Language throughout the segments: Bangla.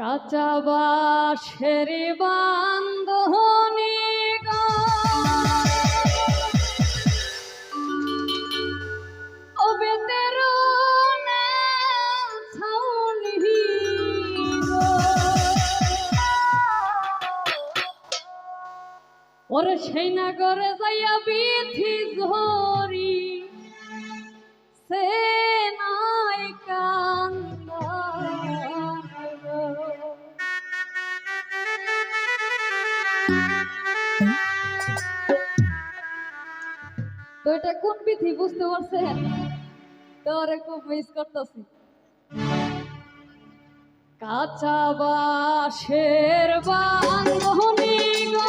কাঁচা বাঁশের বান্ধনি না। ওরে সেই নাগরে যাইয়া বিথি ঝরি কোন বুঝতে পারছেন তোরে খুব মিস করতেছি। কাঁচা বাঁশের বান্ধনি গো।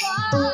Bye.